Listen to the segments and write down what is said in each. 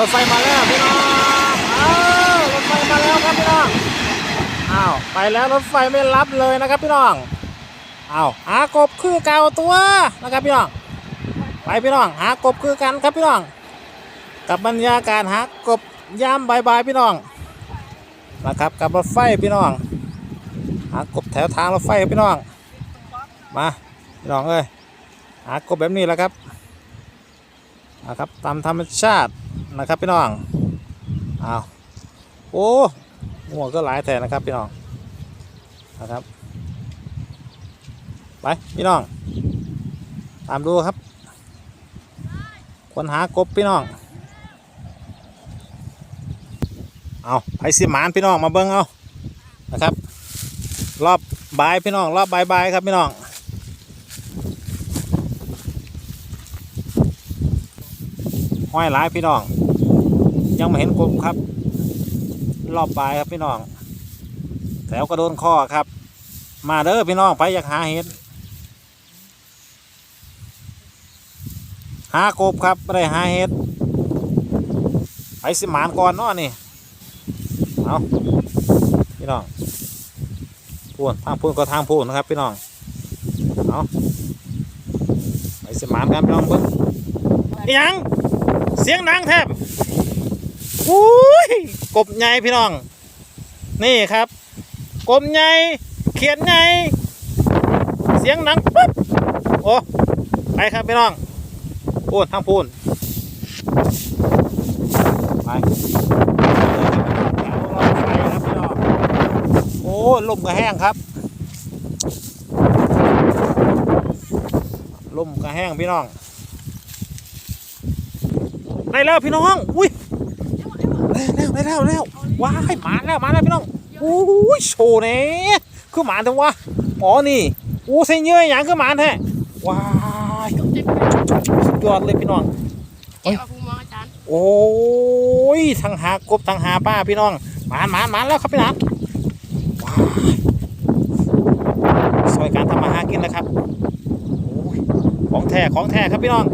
รถไฟมาแล้วพี่น้องอ้าวรถไฟมาแล้วครับพี่น้องอ้าวไปแล้วรถไฟไม่รับเลยนะครับพี่น้องอ้าวหากบคือเก่าตัวนะครับพี่น้องไปพี่น้องหากบคือกันครับพี่น้อง กับบรรยากาศหากบยามบ่ายๆพี่น้องนะครับกับรถไฟพี่น้อง หากบแถวทางรถไฟพี่น้อง มาพี่น้องเอ้ยหากบแบบนี้แหละครับนะครับตามธรรมชาติ นะครับพี่น้องอ้าวโอ้หัวก็หลายแทนนะครับพี่น้องนะครับไปพี่น้อง ตามดูครับคนหากบพี่น้องเอาไปสิหมานพี่น้องมาเบิ้งเอานะครับ รอบบายพี่น้องรอบบายบายครับพี่น้องห้อยหลายพี่น้อง ยังไม่เห็นกบครับ รอบบายครับพี่น้อง แถวกระโดนข้อครับ มาเด้อพี่น้องไปอยากหาเห็ดหากบครับไม่ได้หาเห็ดไปสิหมานก่อนเนาะนี่เอาพี่น้องพูนทางพูนก็ทางพูนนะครับ พี่น้องเอาไปสมานกันพี่น้องเบิ้งยังเสียงดังแทบ อุ้ยกบใหญ่พี่น้อง นี่ครับกบใหญ่เขียนใหญ่เสียงดังปุ๊บโอ้ไปครับพี่น้องพูนทางพูนไปโอ้ลมก็แห้งครับลมก็แห้งพี่น้องได้แล้วพี่น้อง อุ้ย ได้แล้วได้แล้วได้แล้วว้ายมาแล้วมาแล้วพี่น้องอุ้ยโชว์เนี่ยคือหมาแต่ว่าอ๋อนี่อู้ใส่เยื่ออย่างคือหมาแท้ว้ายสุดยอดเลยพี่น้องเจ้าภูมิอาจารย์โอ้ยทั้งหากบทั้งหาป้าพี่น้องหมานหมานหมานแล้วครับพี่น้องว้ายซอยการทำมาหากินนะครับโอ้ยของแท้ของแท้ครับพี่น้อง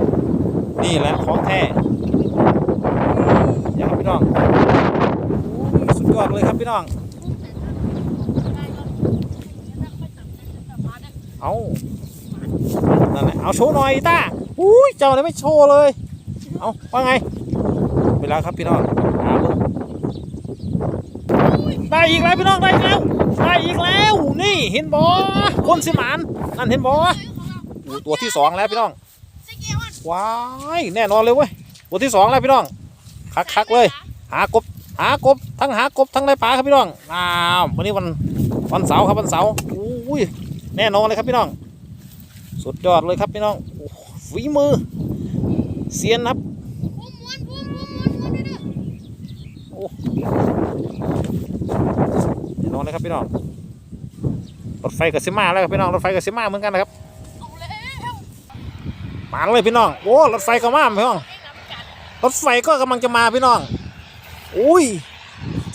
นี่แหละของแท้อย่างครับ พี่น้องโอ้ยสุดยอดเลยครับพี่น้อง เอานั่นแหละเอาโชว์หน่อยต้าอุ้ยเจ้าเนี่ยไม่โชว์เลย เอาว่าไงเวลาครับพี่น้องหาเบิ่งได้อีกแล้วพี่น้องได้อีกแล้วได้อีกแล้ว นี่เห็นบอคนสิมานนั่นเห็นบอตัวที่สองแล้วพี่น้องว้ายแน่นอนเลยเว้ยตัวที่สองแล้วพี่น้อง คักคักๆเลย หากบ หากบ ทั้งหากบ ทั้งได้ปลาครับพี่น้องอ้าววันนี้วันวันเสาร์ครับวันเสาร์อุ้ยแน่นอนเลยครับพี่น้อง สุดยอดเลยครับพี่น้องฝีมือเซียนครับแน่นอนเลยครับพี่น้องรถไฟกับซิมาแล้วครับพี่น้องรถไฟกับซิมาเหมือนกันนะครับมาเลยพี่น้องโอ้รถไฟก็มาพี่น้อง รถไฟก็กำลังจะมาพี่น้อง อุ้ย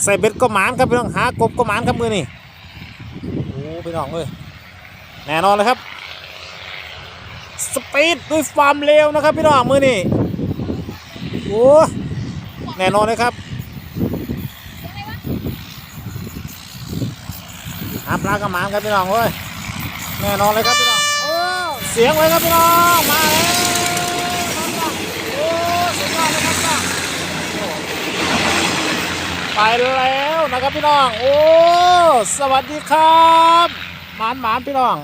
ใส่เบ็ดก็หมานครับพี่น้องหากบก็หมานครับมือนี่โอ้พี่น้องเอ้ยแน่นอนเลยครับ สปีดด้วยความเร็วนะครับพี่น้องมือนี่โอ้แน่นอนเลยครับหาปลากระหมานครับพี่น้องเว้ยแน่นอนเลยครับพี่น้องโอ้เสียงเลยครับพี่น้องมาแล้วโอ้สุดยอดเลยครับพี่น้อง ไปแล้วนะครับพี่น้อง โอ้ สวัสดีครับ หมานหมานพี่น้อง